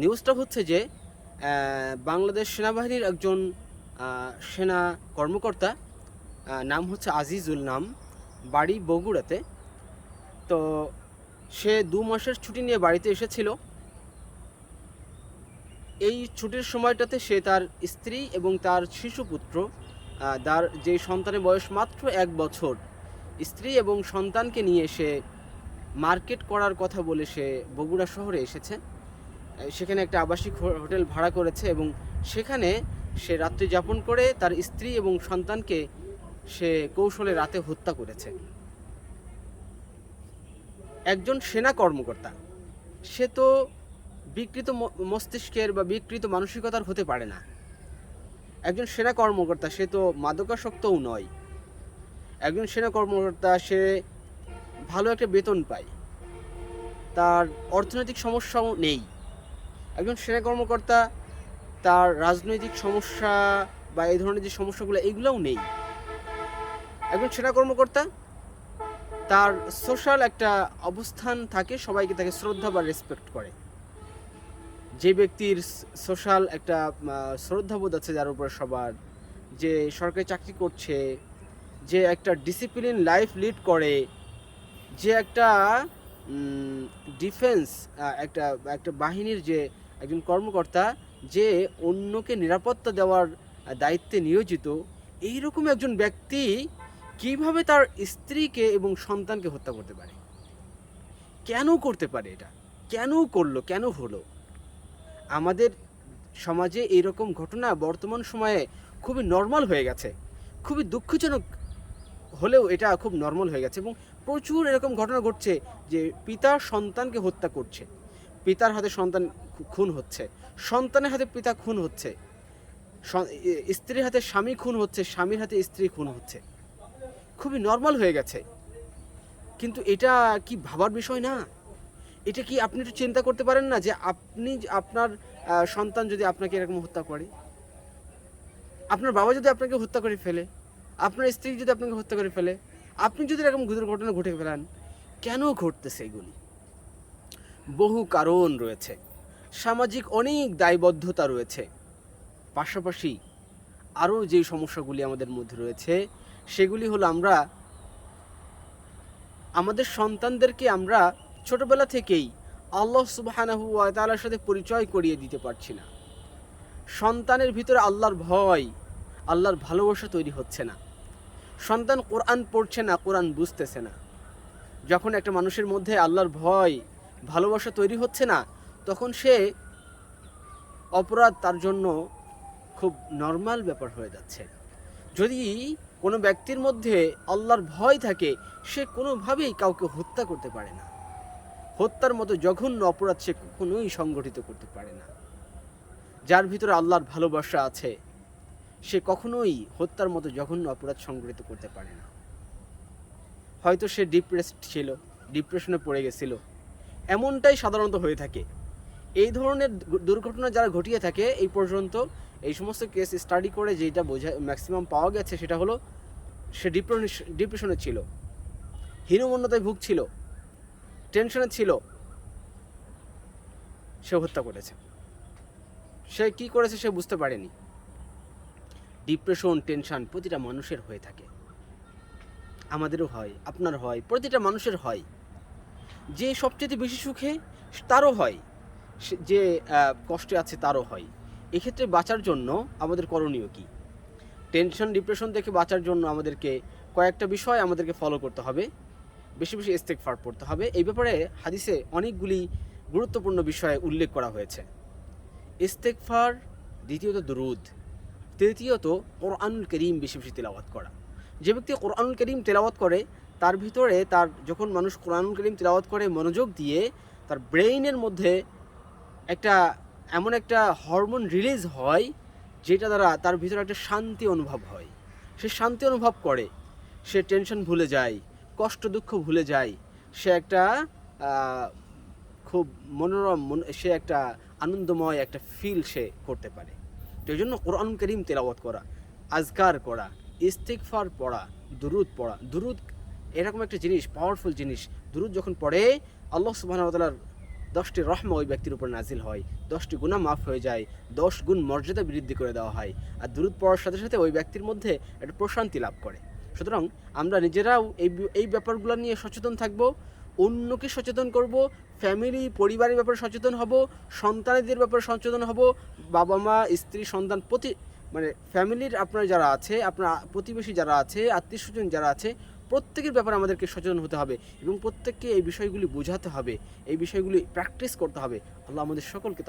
নিউজটা হচ্ছে যে বাংলাদেশ সেনাবাহিনীর একজন সেনা কর্মকর্তা নাম হচ্ছে আজিজুল নাম, বাড়ি বগুড়াতে। তো সে দু মাসের ছুটি নিয়ে বাড়িতে এসেছিল। এই ছুটির সময়টাতে সে তার স্ত্রী এবং তার শিশুপুত্র তার যে সন্তানের বয়স মাত্র এক বছর, স্ত্রী এবং সন্তানকে নিয়ে সে মার্কেট করার কথা বলে সে বগুড়া শহরে এসেছে। সেখানে একটা আবাসিক হোটেল ভাড়া করেছে এবং সেখানে সে রাত্রি যাপন করে তার স্ত্রী এবং সন্তানকে সে কৌশলে রাতে হত্যা করেছে। একজন সেনা কর্মকর্তা। সে তো বিকৃত মস্তিষ্কের বা বিকৃত মানসিকতার হতে পারে না। একজন সেনা কর্মকর্তা সে তো মাদকাসক্তও নয়। একজন সেনা কর্মকর্তা সে ভালো একটা বেতন পায়। তার অর্থনৈতিক সমস্যাও নেই। একজন সেনা কর্মকর্তা, তার রাজনৈতিক সমস্যা বা এই ধরনের যে সমস্যাগুলো, এগুলোও নেই। একজন সেনা কর্মকর্তা, তার সোশ্যাল একটা অবস্থান থাকে, সবাইকে তাকে শ্রদ্ধা বা রেসপেক্ট করে। যে ব্যক্তির সোশ্যাল একটা শ্রদ্ধাবোধ আছে যার উপর সবার, যে সরকারি চাকরি করছে, যে একটা ডিসিপ্লিন লাইফ লিড করে, যে একটা ডিফেন্স একটা একটা বাহিনীর যে একজন কর্মকর্তা যে অন্যকে নিরাপত্তা দেওয়ার দায়িত্বে নিয়োজিত, এইরকম একজন ব্যক্তি কীভাবে তার স্ত্রীকে এবং সন্তানকে হত্যা করতে পারে? কেন করতে পারে এটা? কেন করল? কেন হলো? আমাদের সমাজে এইরকম ঘটনা বর্তমান সময়ে খুবই নর্মাল হয়ে গেছে। খুবই দুঃখজনক হলেও এটা খুব নর্মাল হয়ে গেছে এবং প্রচুর এরকম ঘটনা ঘটছে যে পিতা সন্তানকে হত্যা করছে। পিতার হাতে সন্তান খুন হচ্ছে। সন্তানের হাতে পিতা খুন হচ্ছে। স্ত্রীর হাতে স্বামী খুন হচ্ছে, স্বামীর হাতে স্ত্রী খুন হচ্ছে। খুবই নর্মাল হয়ে গেছে। কিন্তু এটা কি ভাবার বিষয় না? এটা কি আপনি একটু চিন্তা করতে পারেন না যে আপনি আপনার সন্তান যদি আপনাকে এরকম হত্যা করে? আপনার বাবা যদি আপনাকে হত্যা করে ফেলে, আপনার স্ত্রী যদি আপনাকে হত্যা করে ফেলে, আপনি যদি এরকম ঘটনা ঘটে ফেলেন, কেন ঘটতেছে এগুলি? বহু কারণ রয়েছে। সামাজিক অনেক দায়বদ্ধতা রয়েছে। পাশাপাশি আরও যে সমস্যাগুলি আমাদের মধ্যে রয়েছে, সেগুলি হলো আমরা, আমাদের সন্তানদেরকে আমরা ছোটবেলা থেকেই আল্লাহ সুবহানাহু ওয়া তাআলার সাথে পরিচয় করিয়ে দিতে পারছি না। সন্তানের ভিতরে আল্লাহর ভয়, আল্লাহর ভালোবাসা তৈরি হচ্ছে না। সন্তান কোরআন পড়ছে না, কোরআন বুঝতেছে না। যখন একটা মানুষের মধ্যে আল্লাহর ভয় ভালোবাসা তৈরি হচ্ছে না, তখন সে অপরাধ তার জন্য খুব নর্মাল ব্যাপার হয়ে যাচ্ছে। যদি কোনো ব্যক্তির মধ্যে আল্লাহর ভয় থাকে, সে কোনোভাবেই কাউকে হত্যা করতে পারে না। হত্যার মতো জঘন্য অপরাধ সে কখনোই সংগঠিত করতে পারে না। যার ভিতরে আল্লাহর ভালোবাসা আছে, সে কখনোই হত্যার মতো জঘন্য অপরাধ সংগঠিত করতে পারে না। হয়তো সে ডিপ্রেসড ছিল ডিপ্রেশনে পড়ে গেছিল এমনটাই সাধারণত হয়ে থাকে। এই ধরনের দুর্ঘটনা যারা ঘটিয়ে থাকে, এই পর্যন্ত এই সমস্ত কেস স্টাডি করে যেটা বোঝা ম্যাক্সিমাম পাওয়া গেছে সেটা হলো, সে ডিপ্রেশন ডিপ্রেশনে ছিল। হীনমন্যতায় ভুগছিল। টেনশনে ছিল। সে হত্যা করেছে। সে কি করেছে সে বুঝতে পারেনি। ডিপ্রেশন টেনশন প্রতিটা মানুষের হয়ে থাকে। আমাদেরও হয়, আপনার হয়, প্রতিটা মানুষের হয়। যে সবচেয়ে বেশি সুখে, তারও হয়। যে কষ্টে আছে, তারও হয়। এক্ষেত্রে বাঁচার জন্য আমাদের করণীয় কি? টেনশন, ডিপ্রেশন থেকে বাঁচার জন্য আমাদেরকে কয়েকটা বিষয় আমাদেরকে ফলো করতে হবে। বেশি বেশি ইস্তেকফার পড়তে হবে। এই ব্যাপারে হাদিসে অনেকগুলি গুরুত্বপূর্ণ বিষয়ে উল্লেখ করা হয়েছে। ইস্তেকফার দ্বিতীয়ত দুরুদ, তৃতীয়ত কোরআনুল করিম বেশি বেশি তেলাওয়াত করা। যে ব্যক্তি কোরআনুল করিম তেলাওয়াত করে তার ভিতরে তার যখন মানুষ কোরআনুল করিম তেলাওয়াত করে মনোযোগ দিয়ে, তার ব্রেইনের মধ্যে একটা, এমন একটা হরমোন রিলিজ হয়, যেটা দ্বারা তার ভিতরে একটা শান্তি অনুভব হয়। সে শান্তি অনুভব করে, সে টেনশন ভুলে যায়, কষ্ট দুঃখ ভুলে যায়, সে একটা খুব মনোরম, মন- সে একটা আনন্দময় একটা ফিল সে করতে পারে। তো এই জন্য কোরআন করিম তেলাওয়াত করা, আজকার করা ইস্তিকফার পড়া, দুরুদ পড়া, দুরুদ এরকম একটা জিনিস পাওয়ারফুল জিনিস। দুরুদ যখন পড়ে, আল্লাহ সুবাহ তালার দশটি রহমা ওই ব্যক্তির উপর নাজিল হয়। দশটি গুণা মাফ হয়ে যায়, দশ গুণ মর্যাদা বৃদ্ধি করে দেওয়া হয়। আর দূরত পড়ার সাথে সাথে ওই ব্যক্তির মধ্যে একটা প্রশান্তি লাভ করে। সুতরাং আমরা নিজেরাও এই এই ব্যাপারগুলো নিয়ে সচেতন থাকব, অন্যকে সচেতন করব ফ্যামিলি পরিবারের ব্যাপারে সচেতন হব, সন্তানদের ব্যাপারে সচেতন হব বাবা মা স্ত্রী, সন্তান প্রতি মানে ফ্যামিলির আপনার যারা আছে, আপনার প্রতিবেশী যারা আছে আত্মীয় স্বজন যারা আছে প্রত্যেকের ব্যাপারে আমাদেরকে সচেতন হতে হবে এবং প্রত্যেককে এই বিষয়গুলি বোঝাতে হবে, এই বিষয়গুলি প্র্যাকটিস করতে হবে। আল্লাহ আমাদের সকলকে